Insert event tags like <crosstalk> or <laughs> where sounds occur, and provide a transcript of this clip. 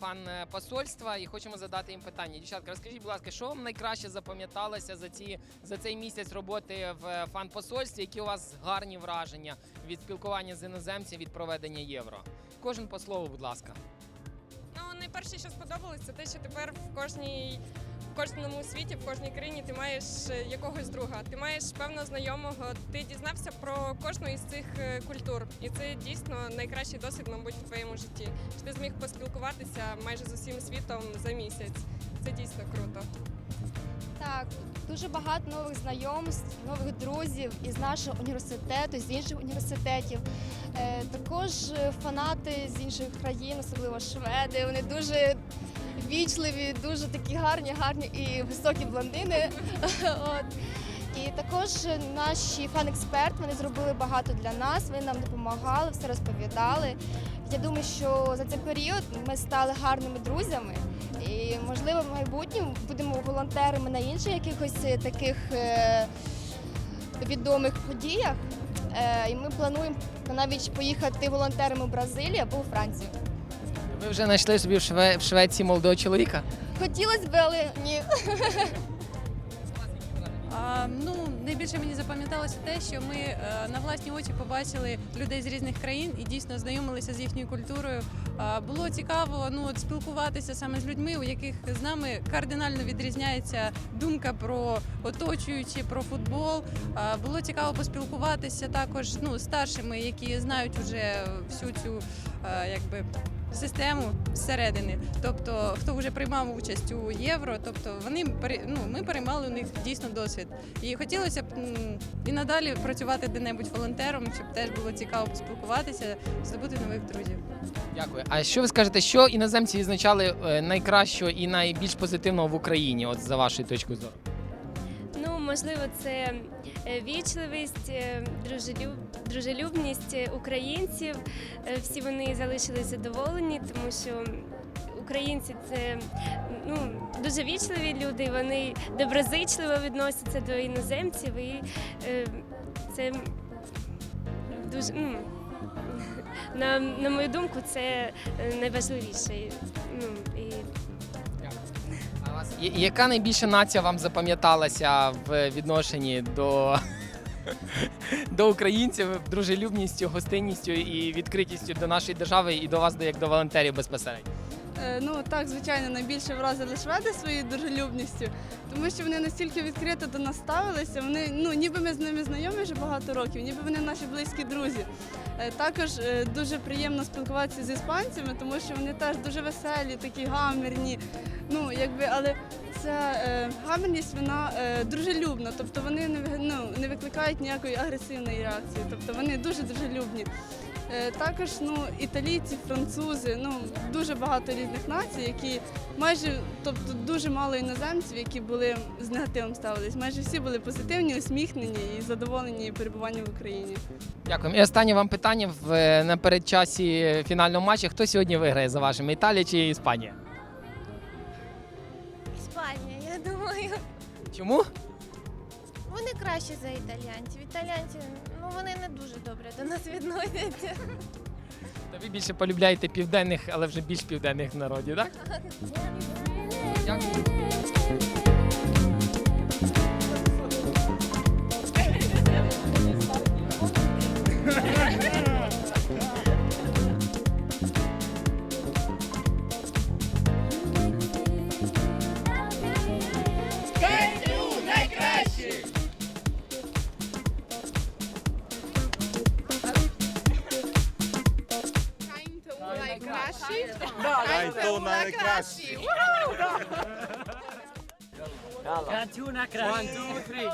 фан е, посольства і хочемо задати їм питання. Дівчатка, розкажіть, будь ласка, що вам найкраще запам'яталося за ці за цей місяць роботи в е, фан-посольстві? Які у вас гарні враження від спілкування з іноземцями, від проведення євро? Кожен по слову, будь ласка. Ну, найперше, що сподобалось, це те, що тепер в кожній кожному світі, в кожній країні ти маєш е, якогось друга. Ти маєш певного знайомого. Ти дізнався про кожну із цих е, культур, і це дійсно найкращий досвід, мабуть, в твоєму житті. Ти зміг поспілкуватися майже з усім світом за місяць. Це дійсно круто. Так, дуже багато нових знайомств, нових друзів із нашого університету, з інших університетів. Е, також фанати з інших країн, особливо шведи. Вони дуже вічливі, дуже такі гарні, гарні і високі блондини. <laughs> От. І також наші фан-експерти вони зробили багато для нас. Вони нам допомагали, все розповідали. Я думаю, що за цей період ми стали гарними друзями. І можливо в майбутньому будемо волонтерами на інших якихось е, таких е, відомих подіях. Е, і ми плануємо навіть поїхати волонтерами в Бразилію або у Францію. Ви вже знайшли собі в, Шве... в Швеції молодого чоловіка? Хотілося б, але ні. А, ну, найбільше мені запам'яталося те, що ми е, на власні очі побачили людей з різних країн і дійсно знайомилися з їхньою культурою. А, було цікаво ну, от спілкуватися саме з людьми, у яких з нами кардинально відрізняється думка про оточуючі, про футбол. А, було цікаво поспілкуватися також ну, старшими, які знають вже всю цю е, якби. Систему зсередини, тобто хто вже приймав участь у євро, тобто вони ну, ми переймали у них дійсно досвід. І хотілося б і надалі працювати де-небудь волонтером, щоб теж було цікаво поспілкуватися, здобути нових друзів. Дякую. А що ви скажете, що іноземці відзначали е, найкращого і найбільш позитивного в Україні, от за вашою точкою зору? Можливо, це е, вічливість, е, дружелюб, дружелюбність е, українців. Всі вони залишились задоволені, тому що українці це ну, дуже вічливі люди, вони доброзичливо відносяться до іноземців, і це дуже. Ну, на, на мою думку, це найважливіше. Ну, і А вас я- яка найбільша нація вам запам'яталася в відношенні до, до українців дружелюбністю, гостинністю і відкритістю до нашої держави і до вас до- як до волонтерів безпосередньо? Е, Ну так, звичайно, найбільше вразили шведи своєю дружелюбністю, тому що вони настільки відкрито до нас ставилися. Вони ну ніби ми з ними знайомі вже багато років, ніби вони наші близькі друзі. Е, Також е, дуже приємно спілкуватися з іспанцями, тому що вони теж дуже веселі, такі гамірні. Ну якби, але ця е, гамірність вона е, дружелюбна, тобто вони не ну, не викликають ніякої агресивної реакції. Тобто вони дуже дружелюбні. Е, Також ну, італійці, французи, ну дуже багато різних націй, які майже, тобто дуже мало іноземців, які були з негативом ставились. Майже всі були позитивні, усміхнені і задоволені перебуванням в Україні. Дякую. І останнє вам питання в е, на передчасі фінального матчу. Хто сьогодні виграє за вашими Італія чи? Іспанія, Чому? Вони кращі за італіянців. Італіянці, ну вони не дуже добре до нас відносяться. Та ви більше полюбляєте південних, але вже більш південних народів, так? Дякую. Daytona na Crashie. Uhu! Dala. Daytona Crashie. One, two, three.